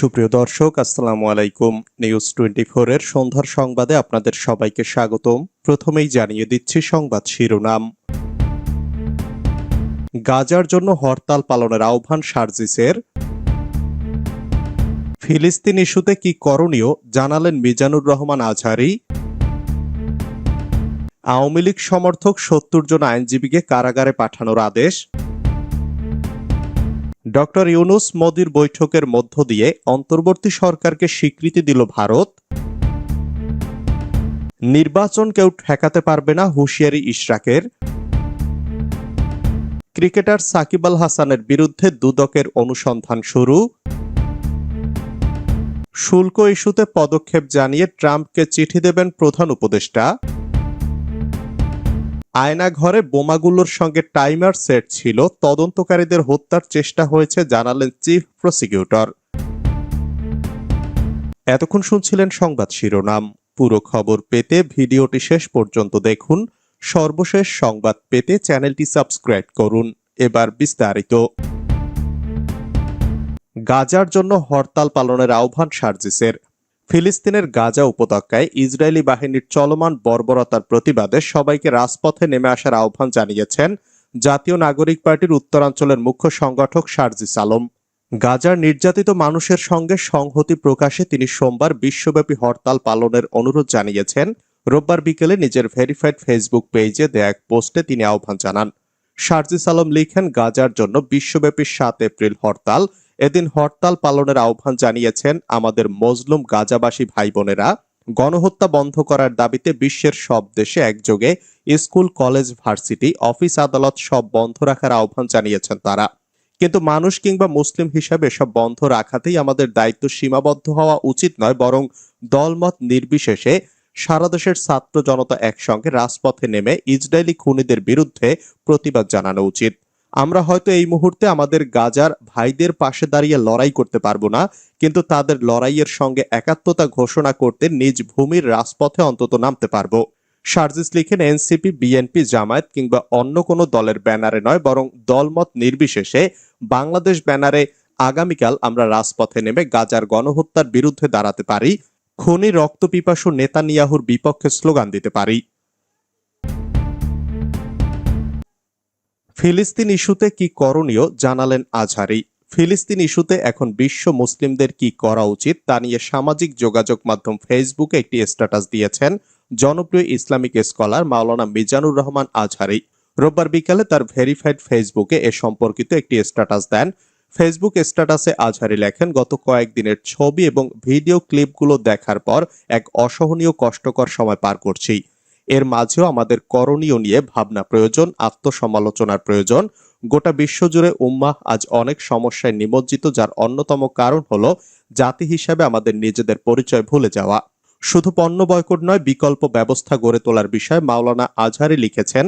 সুপ্রিয় দর্শক, আসসালামু আলাইকুম। নিউজ টোয়েন্টি এর সন্ধ্যার সংবাদে আপনাদের সবাইকে স্বাগতম। প্রথমেই জানিয়ে দিচ্ছি সংবাদ শিরোনাম। গাজার জন্য হরতাল পালনের আহ্বান সার্জিসের। ফিলিস্তিন ইস্যুতে কি করণীয় জানালেন মিজানুর রহমান আজহারি। আওয়ামী লীগ সমর্থক সত্তর জন আইনজীবীকে কারাগারে পাঠানোর আদেশ। ডক্টর ইউনুস মোদির বৈঠকের মধ্য দিয়ে অন্তর্বর্তী সরকারকে স্বীকৃতি দিল ভারত। নির্বাচন কেউ ঠেকাতে পারবে না হুঁশিয়ারি ইশরাকের। ক্রিকেটার সাকিব আল হাসানের বিরুদ্ধে দুদকের অনুসন্ধান শুরু। শুল্ক ইস্যুতে পদক্ষেপ জানিয়ে ট্রাম্পকে চিঠি দেবেন প্রধান উপদেষ্টা। আয়না ঘরে বোমাগুলোর সঙ্গে টাইমার সেট ছিল। তদন্তকারীদের হত্যার চেষ্টা হয়েছে, জানালেন চিফ প্রসিকিউটর। এতক্ষণ শুনছিলেন সংবাদ শিরোনাম। পুরো খবর পেতে ভিডিওটি শেষ পর্যন্ত দেখুন। সর্বশেষ সংবাদ পেতে চ্যানেলটি সাবস্ক্রাইব করুন। এবার বিস্তারিত। গাজার জন্য হরতাল পালনের আহ্বান সার্জিসের। ফিলিস্তিনের গাজা উপত্যকায় ইসরায়েলি বাহিনীর চলমান বর্বরতার প্রতিবাদে সবাইকে রাজপথে নেমে আসার আহ্বান জানিয়েছেন জাতীয় নাগরিক পার্টির উত্তরাঞ্চলের মুখ্য সংগঠক সার্জিস আলম। গাজার নির্যাতিত মানুষের সঙ্গে সংহতি প্রকাশে তিনি সোমবার বিশ্বব্যাপী হরতাল পালনের অনুরোধ জানিয়েছেন। রোববার বিকেলে নিজের ভেরিফাইড ফেসবুক পেজে দেয়া এক পোস্টে তিনি আহ্বান জানান। সার্জিস আলম লিখেন, গাজার জন্য বিশ্বব্যাপী সাত এপ্রিল হরতাল এদিন হরতাল পালনের আহ্বান জানিয়েছেন আমাদের মজলুম গাজাবাসী ভাই বোনেরা গণহত্যা বন্ধ করার দাবিতে বিশ্বের সব দেশে একযোগে স্কুল, কলেজ, ভার্সিটি, অফিস, আদালত সব বন্ধ রাখার আহ্বান জানিয়েছেন তারা। কিন্তু মানুষ কিংবা মুসলিম হিসাবে সব বন্ধ রাখাতেই আমাদের দায়িত্ব সীমাবদ্ধ হওয়া উচিত নয়, বরং দলমত নির্বিশেষে সারা দেশের ছাত্র জনতা একসঙ্গে রাজপথে নেমে ইসরায়েলি খুনিদের বিরুদ্ধে প্রতিবাদ জানানো উচিত। আমরা হয়তো এই মুহূর্তে আমাদের গাজার ভাইদের পাশে দাঁড়িয়ে লড়াই করতে পারব না, কিন্তু তাদের লড়াইয়ের সঙ্গে একাত্মতা ঘোষণা করতে নিজ ভূমির রাজপথে অন্তত নামতে পারব। সার্জিস লিখেন, এনসিপি, বিএনপি, জামায়াত কিংবা অন্য কোনো দলের ব্যানারে নয়, বরং দলমত নির্বিশেষে বাংলাদেশ ব্যানারে আগামীকাল আমরা রাজপথে নেমে গাজার গণহত্যার বিরুদ্ধে দাঁড়াতে পারি, খনি রক্তপিপাসু নেতানিয়াহুর বিপক্ষে স্লোগান দিতে পারি। ফিলিস্তিন ইস্যুতে কি করণীয় জানালেন আজহারি। ফিলিস্তিন ইস্যুতে এখন বিশ্ব মুসলিমদের কি করা উচিত তা নিয়ে সামাজিক যোগাযোগ মাধ্যম ফেসবুকে একটি স্ট্যাটাস দিয়েছেন জনপ্রিয় ইসলামিক স্কলার মাওলানা মিজানুর রহমান আজহারি। রোববার বিকালে তার ভেরিফাইড ফেসবুকে এ সম্পর্কিত একটি স্ট্যাটাস দেন। ফেসবুক স্ট্যাটাসে আজহারি লেখেন, গত কয়েকদিনের ছবি এবং ভিডিও ক্লিপগুলো দেখার পর এক অসহনীয় কষ্টকর সময় পার করছি। এর মাঝেও আমাদের করণীয় নিয়ে ভাবনা প্রয়োজন, আত্মসমালোচনার প্রয়োজন। গোটা বিশ্বজুড়ে উম্মাহ আজ অনেক সমস্যায় নিমজ্জিত, যার অন্যতম কারণ হল জাতি হিসাবে আমাদের নিজেদের পরিচয় ভুলে যাওয়া। শুধু পণ্য বয়কট নয়, বিকল্প ব্যবস্থা গড়ে তোলার বিষয়ে মাওলানা আজহারি লিখেছেন,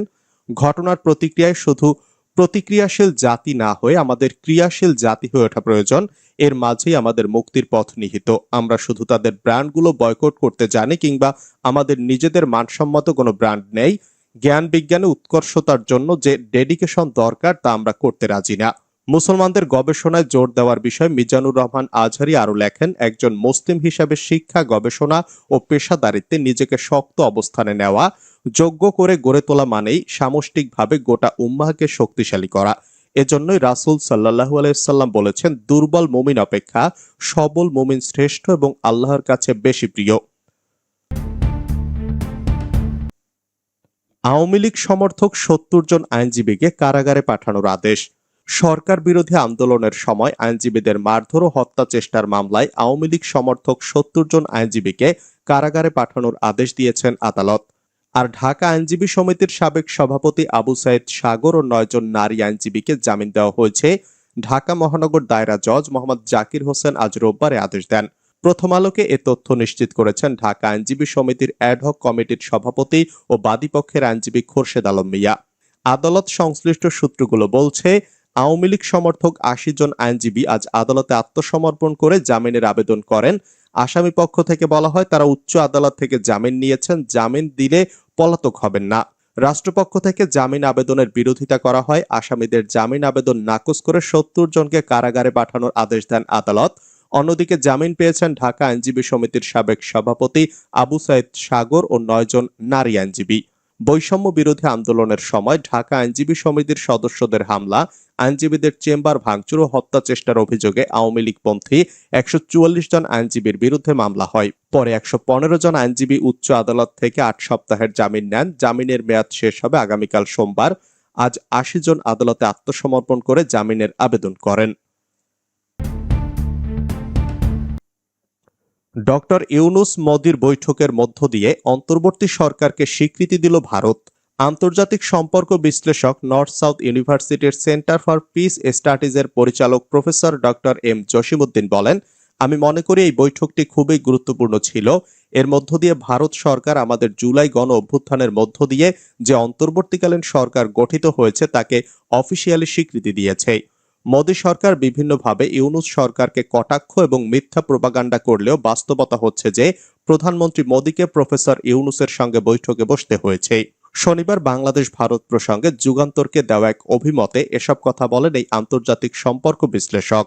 ঘটনার প্রতিক্রিয়ায় শুধু প্রতিক্রিয়াশীল জাতি না হয়ে আমাদের ক্রিয়াশীল জাতি হয়ে ওঠা প্রয়োজন। এর মাঝেই আমাদের মুক্তির পথ নিহিত। আমরা শুধু তাদের ব্র্যান্ডগুলো বয়কট করতে জানি কিংবা আমাদের নিজেদের মানসম্মত কোনো ব্র্যান্ড নেই। জ্ঞান বিজ্ঞানে উৎকর্ষতার জন্য যে ডেডিকেশন দরকার তা আমরা করতে রাজি না। মুসলমানদের গবেষণায় জোর দেওয়ার বিষয়ে মিজানুর রহমান আজহারি আরও লেখেন, একজন মুসলিম হিসাবে শিক্ষা, গবেষণা ও পেশাদারিত্বে নিজেকে শক্ত অবস্থানে নেওয়া, যোগ্য করে গড়ে তোলা মানেই সামষ্টিকভাবে গোটা উম্মাহকে শক্তিশালী করা। এজন্যই রাসুল সাল্লাহু আলাইসাল্লাম বলেছেন, দুর্বল মুমিন অপেক্ষা সবল মুমিন শ্রেষ্ঠ এবং আল্লাহর কাছে বেশি প্রিয়। আওয়ামী লীগ সমর্থক সত্তর জন আইনজীবীকে কারাগারে পাঠানোর আদেশ। সরকার বিরোধী আন্দোলনের সময় আইনজীবীদের মারধর ও হত্যা চেষ্টার মামলায় আওয়ামী লীগ সমর্থক সত্তর জন আইনজীবীকে কারাগারে পাঠানোর আদেশ দিয়েছেন আদালত। আর ঢাকা আইনজীবী সমিতির সাবেক সভাপতি আবু সাইদ সাগর ও নয়জন নারী আইনজীবীকে জামিন দেওয়া হয়েছে। ঢাকা মহানগর দায়রা জজ মোহাম্মদ জাকির হোসেন আজ রোববারে আদেশ দেন। প্রথম আলোকে এ তথ্য নিশ্চিত করেছেন ঢাকা আইনজীবী সমিতির অ্যাডহক কমিটির সভাপতি ও বাদীপক্ষের আইনজীবী খোরশেদ আলম মিয়া। আদালত সংশ্লিষ্ট সূত্রগুলো বলছে আওয়ামী লীগ সমর্থক আশি জন আইনজীবী আজ আদালতে আত্মসমর্পণ করে জামিনের আবেদন করেন। আসামি পক্ষ থেকে বলা হয়, তারা উচ্চ আদালত থেকে জামিন নিয়েছেন। জামিন দিলে পলাতক হবেন না। রাষ্ট্রপক্ষ থেকে জামিন আবেদনের বিরোধিতা করা হয়। আসামিদের জামিন আবেদন নাকচ করে সত্তর জনকে কারাগারে পাঠানোর আদেশ দেন আদালত। অন্যদিকে জামিন পেয়েছেন ঢাকা আইনজীবী সমিতির সাবেক সভাপতি আবু সাইদ সাগর ও নয়জন নারী আইনজীবী। বৈষম্য বিরোধী আন্দোলনের সময় ঢাকা আইনজীবী সমিতির সদস্যদের হামলা, আইনজীবীদের চেম্বার ভাঙচুর ও হত্যা চেষ্টার অভিযোগে আওয়ামী লীগপন্থী একশো চুয়াল্লিশ জন আইনজীবীর বিরুদ্ধে মামলা হয়। পরে একশো পনেরো জন আইনজীবী উচ্চ আদালত থেকে আট সপ্তাহের জামিন নেন। জামিনের মেয়াদ শেষ হবে আগামীকাল সোমবার। আজ আশি জন আদালতে আত্মসমর্পণ করে জামিনের আবেদন করেন। ডক্টর ইউনুস মোদির বৈঠকের মধ্য দিয়ে অন্তর্বর্তী সরকারকে স্বীকৃতি দিল ভারত। আন্তর্জাতিক সম্পর্ক বিশ্লেষক নর্থ সাউথ ইউনিভার্সিটির সেন্টার ফর পিস স্টাডিজের পরিচালক প্রফেসর ডক্টর এম জসিমুদ্দিন বলেন, আমি মনে করি এই বৈঠকটি খুবই গুরুত্বপূর্ণ ছিল। এর মধ্য দিয়ে ভারত সরকার আমাদের জুলাই গণ অভ্যুত্থানের মধ্য দিয়ে যে অন্তর্বর্তীকালীন সরকার গঠিত হয়েছে তাকে অফিসিয়ালি স্বীকৃতি দিয়েছে। মোদী সরকার বিভিন্নভাবে ইউনুস সরকারকে কটাক্ষ এবং মিথ্যা প্রপাগান্ডা করলেও বাস্তবতা হচ্ছে যে প্রধানমন্ত্রী মোদীকে প্রফেসর ইউনুসের সঙ্গে বৈঠকে বসতে হয়েছে। শনিবার বাংলাদেশ ভারত প্রসঙ্গে যুগান্তরকে দেওয়া এক অভিমতে এসব কথা বলেন এই আন্তর্জাতিক সম্পর্ক বিশ্লেষক।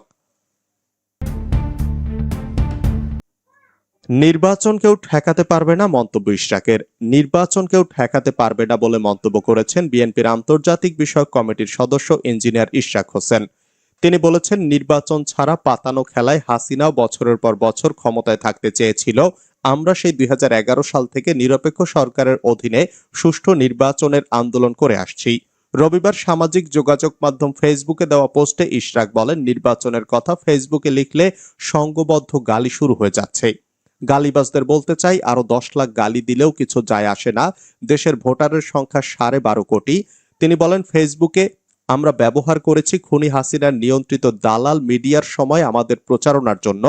নির্বাচন কেউ ঠেকাতে পারবে না মন্তব্য ইশরাকের। নির্বাচন কেউ ঠেকাতে পারবে না বলে মন্তব্য করেছেন বিএনপির আন্তর্জাতিক বিষয়ক কমিটির সদস্য ইঞ্জিনিয়ার ইশরাক হোসেন। তিনি বলেছেন, নির্বাচন ছাড়া পাতানো খেলায় হাসিনাও বছরের পর বছর ক্ষমতায় থাকতে চেয়েছিল। আমরা সেই দুই হাজার এগারো সাল থেকে নিরপেক্ষ সরকারের অধীনে সুষ্ঠু নির্বাচনের আন্দোলন করে আসছি। রবিবার সামাজিক যোগাযোগ মাধ্যম ফেসবুকে দেওয়া পোস্টে ইশরাক বলেন, নির্বাচনের কথা ফেসবুকে লিখলে সংঘবদ্ধ গালি শুরু হয়ে যাচ্ছে। গালিবাজদের বলতে চাই, আরও দশ লাখ গালি দিলেও কিছু যায় আসে না। দেশের ভোটারের সংখ্যা সাড়ে বারো কোটি। তিনি বলেন, ফেসবুকে আমরা ব্যবহার করেছি খুনি হাসিনার নিয়ন্ত্রিত দালাল মিডিয়ার সময় আমাদের প্রচারণার জন্য।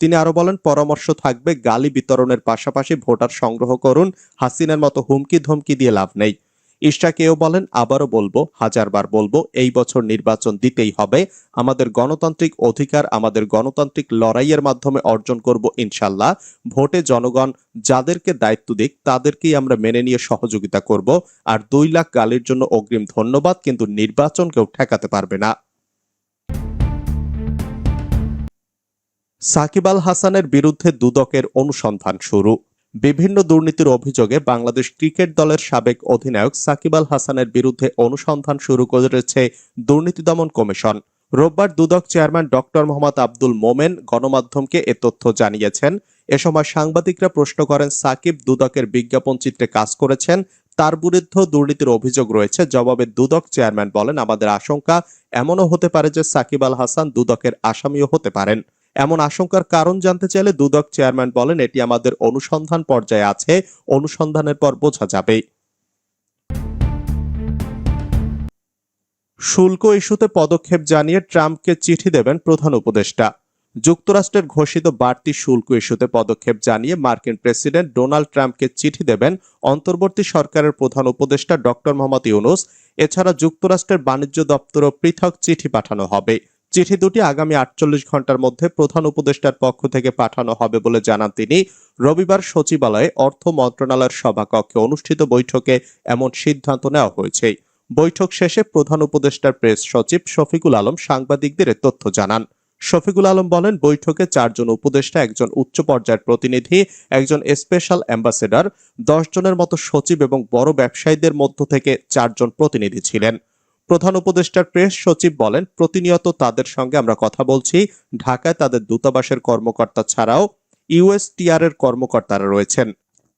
তিনি আরও বলেন, পরামর্শ থাকবে, গালি বিতরণের পাশাপাশি ভোটার সংগ্রহ করুন, হাসিনার মতো হুমকি ধমকি দিয়ে লাভ নেই। ইশরাকেও বলেন, আবারও বলব, হাজারবার বলব, এই বছর নির্বাচন দিতেই হবে। আমাদের গণতান্ত্রিক অধিকার, আমাদের গণতান্ত্রিক লড়াইয়ের মাধ্যমে অর্জন করব ইনশাল্লাহ। ভোটে জনগণ যাদেরকে দায়িত্ব দিক, তাদেরকেই আমরা মেনে নিয়ে সহযোগিতা করব। আর দুই লাখ গালির জন্য অগ্রিম ধন্যবাদ, কিন্তু নির্বাচন কেউ ঠেকাতে পারবে না। সাকিব আল হাসানের বিরুদ্ধে দুদকের অনুসন্ধান শুরু। বিভিন্ন দুর্নীতির অভিযোগে বাংলাদেশ ক্রিকেট দলের সাবেক অধিনায়ক সাকিব আল হাসানের বিরুদ্ধে অনুসন্ধান শুরু করেছে দুর্নীতি দমন কমিশন। রোববার দুদক চেয়ারম্যান ডক্টর মোহাম্মদ আব্দুল মোমেন গণমাধ্যমকে এ তথ্য জানিয়েছেন। এ সময় সাংবাদিকরা প্রশ্ন করেন, সাকিব দুদকের বিজ্ঞাপন চিত্রে কাজ করেছেন, তার বিরুদ্ধে দুর্নীতির অভিযোগ রয়েছে। জবাবে দুদক চেয়ারম্যান বলেন, আমাদের আশঙ্কা এমনও হতে পারে যে সাকিব আল হাসান দুদকের আসামিও হতে পারেন। এমন আশঙ্কার কারণ জানতে চাইলে দুদক চেয়ারম্যান বলেন, এটি আমাদের অনুসন্ধান পর্যায়ে আছে। অনুসন্ধানের পর বোঝা যাবে। শুল্ক ইস্যুতে পদক্ষেপ জানিয়ে ট্রাম্পকে চিঠি দেবেন প্রধান উপদেষ্টা। যুক্তরাষ্ট্রের ঘোষিত বাড়তি শুল্ক ইস্যুতে পদক্ষেপ জানিয়ে মার্কিন প্রেসিডেন্ট ডোনাল্ড ট্রাম্পকে চিঠি দেবেন অন্তর্বর্তী সরকারের প্রধান উপদেষ্টা ডক্টর মোহাম্মদ ইউনুস। এছাড়া যুক্তরাষ্ট্রের বাণিজ্য দপ্তরও পৃথক চিঠি পাঠানো হবে। চিঠি দুটি আগামী আটচল্লিশ ঘণ্টার মধ্যে প্রধান উপদেষ্টার পক্ষ থেকে পাঠানো হবে বলে জানান তিনি। রবিবার সচিবালয়ে অর্থ মন্ত্রণালয়ের সভাকক্ষে অনুষ্ঠিত বৈঠকে এমন সিদ্ধান্ত নেওয়া হয়েছে। বৈঠক শেষে প্রধান উপদেষ্টার প্রেস সচিব শফিকুল আলম সাংবাদিকদের তথ্য জানান। শফিকুল আলম বলেন, বৈঠকে চারজন উপদেষ্টা, একজন উচ্চ পর্যায়ের প্রতিনিধি, একজন স্পেশাল অ্যাম্বাসেডর, দশ জনের মতো সচিব এবং বড় ব্যবসায়ীদের মধ্য থেকে চারজন প্রতিনিধি ছিলেন। প্রধান উপদেষ্টার প্রেস সচিব বলেন, প্রতিনিয়ত তাদের সঙ্গে আমরা কথা বলছি। ঢাকায় তাদের দূতাবাসের কর্মকর্তা ছাড়াও ইউএসটিআর এর কর্মকর্তারা রয়েছেন।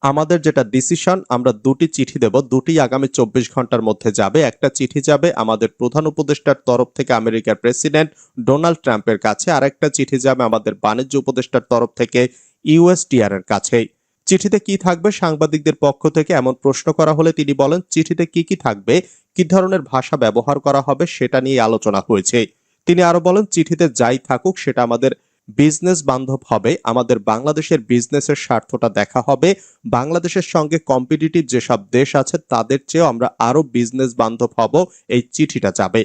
আমাদের যেটা ডিসিশন, আমরা দুটি চিঠি দেব। দুটি আগামী চব্বিশ ঘণ্টার মধ্যে যাবে। একটা চিঠি যাবে আমাদের প্রধান উপদেষ্টার তরফ থেকে আমেরিকার প্রেসিডেন্ট ডোনাল্ড ট্রাম্পের কাছে। আর একটা চিঠি যাবে আমাদের বাণিজ্য উপদেষ্টার তরফ থেকে ইউএসটিআর এর কাছেই। চিঠিতে কি থাকবে সাংবাদিকদের পক্ষ থেকে এমন প্রশ্ন করা হলে তিনি বলেন, চিঠিতে কি কি থাকবে, কি ধরনের ভাষা ব্যবহার করা হবে সেটা নিয়ে আলোচনা হয়েছে। তিনি আরও বলেন, চিঠিতে যাই থাকুক, সেটা আমাদের বিজনেস বান্ধব হবে, আমাদের বাংলাদেশের বিজনেসের স্বার্থটা দেখা হবে, বাংলাদেশের সঙ্গে কম্পিটিটিভ যেসব দেশ আছে তাদের চেয়েও আমরা আরও বিজনেস বান্ধব হব, এই চিঠিটা যাবে।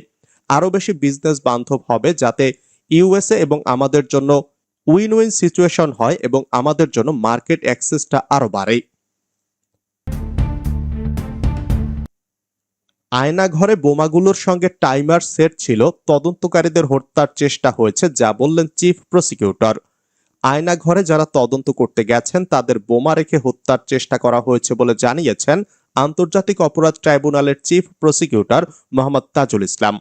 আরও বেশি বিজনেস বান্ধব হবে যাতে ইউএসএ এবং আমাদের জন্য উইন উইন সিচুয়েশন হয় এবং আমাদের জন্য মার্কেট অ্যাক্সেসটা আরও বাড়ে। আয়নাঘরে বোমাগুলোর সঙ্গে টাইমার সেট ছিল, তদন্তকারীদের হত্যার চেষ্টা হয়েছে, যা বললেন চিফ প্রসিকিউটর। আয়না ঘরে যারা তদন্ত করতে গেছেন, তাদের বোমা রেখে হত্যার চেষ্টা করা হয়েছে বলে জানিয়েছেন আন্তর্জাতিক অপরাধ ট্রাইব্যুনালের চিফ প্রসিকিউটর মোহাম্মদ তাজুল ইসলাম।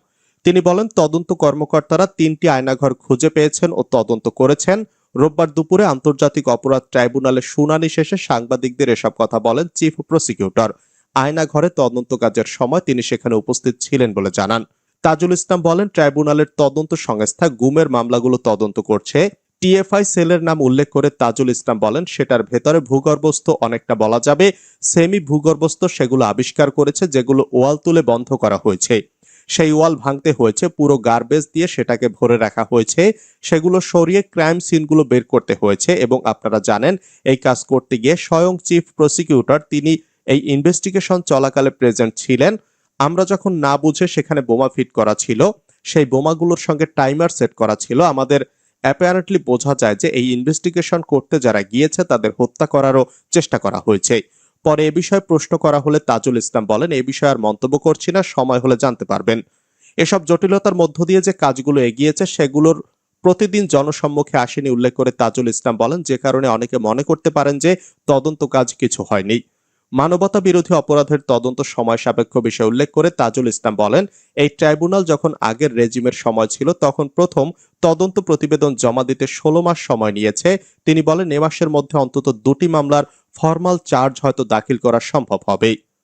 তিনি বলেন, তদন্ত কর্মকর্তারা তিনটি আয়নাঘর খুঁজে পেয়েছেন ও তদন্ত করেছেন। রোববার দুপুরে আন্তর্জাতিক অপরাধ ট্রাইব্যুনালের শুনানি শেষে সাংবাদিকদের এসব কথা বলেন চিফ প্রসিকিউটর। আয়নাঘরে তদন্ত কাজের সময় তিনি সেখানে উপস্থিত ছিলেন বলে জানান। তাজুল ইসলাম বলেন, ট্রাইব্যুনালের তদন্ত সংস্থা গুমের মামলাগুলো তদন্ত করছে। টিএফআই সেলের নাম উল্লেখ করে তাজুল ইসলাম বলেন, সেটার ভেতরে ভূগর্ভস্থ অনেকটা বলা যাবে। সেমি ভূগর্ভস্থ সেগুলো আবিষ্কার করেছে, যেগুলো ওয়াল তুলে বন্ধ করা হয়েছে। সেই ওয়াল ভাঙতে হয়েছে, পুরো গার্বেজ দিয়ে সেটাকে ভরে রাখা হয়েছে। সেগুলো সরিয়ে ক্রাইম সিনগুলো বের করতে হয়েছে এবং আপনারা জানেন, এই কাজ করতে গিয়ে স্বয়ং চিফ প্রসিকিউটর তিনি এই ইনভেস্টিগেশন চলাকালে প্রেজেন্ট ছিলেন। আমরা যখন না বুঝে সেখানে বোমা ফিট করা ছিল, সেই বোমাগুলোর সঙ্গে টাইমার সেট করা ছিল, আমাদের অ্যাপারেন্টলি বোঝা যায় যে এই ইনভেস্টিগেশন করতে যারা গিয়েছে তাদের হত্যা করারও চেষ্টা করা হয়েছে। পরে এ বিষয়ে প্রশ্ন করা হলে তাজুল ইসলাম বলেন, এ বিষয়ে আর মন্তব্য করছি না, সময় হলে জানতে পারবেন। এসব জটিলতার মধ্য দিয়ে যে কাজগুলো এগিয়েছে, সেগুলোর প্রতিদিন জনসম্মুখে আসেনি উল্লেখ করে তাজুল ইসলাম বলেন, যে কারণে অনেকে মনে করতে পারেন যে তদন্ত কাজ কিছু হয়নি। মানবতা বিরোধী অপরাধের তদন্ত সময় সাপেক্ষ বিষয় উল্লেখ করে তাজুল ইসলাম বলেন, এই ট্রাইব্যুনাল যখন আগের রেজিমের সময় ছিল, তখন প্রথম তদন্ত প্রতিবেদন জমা দিতে ষোলো মাস সময় নিয়েছে। তিনি বলেন, এ মাসের মধ্যে অন্তত দুটি মামলার ফরমাল চার্জ হয়তো দাখিল করা সম্ভব হবে।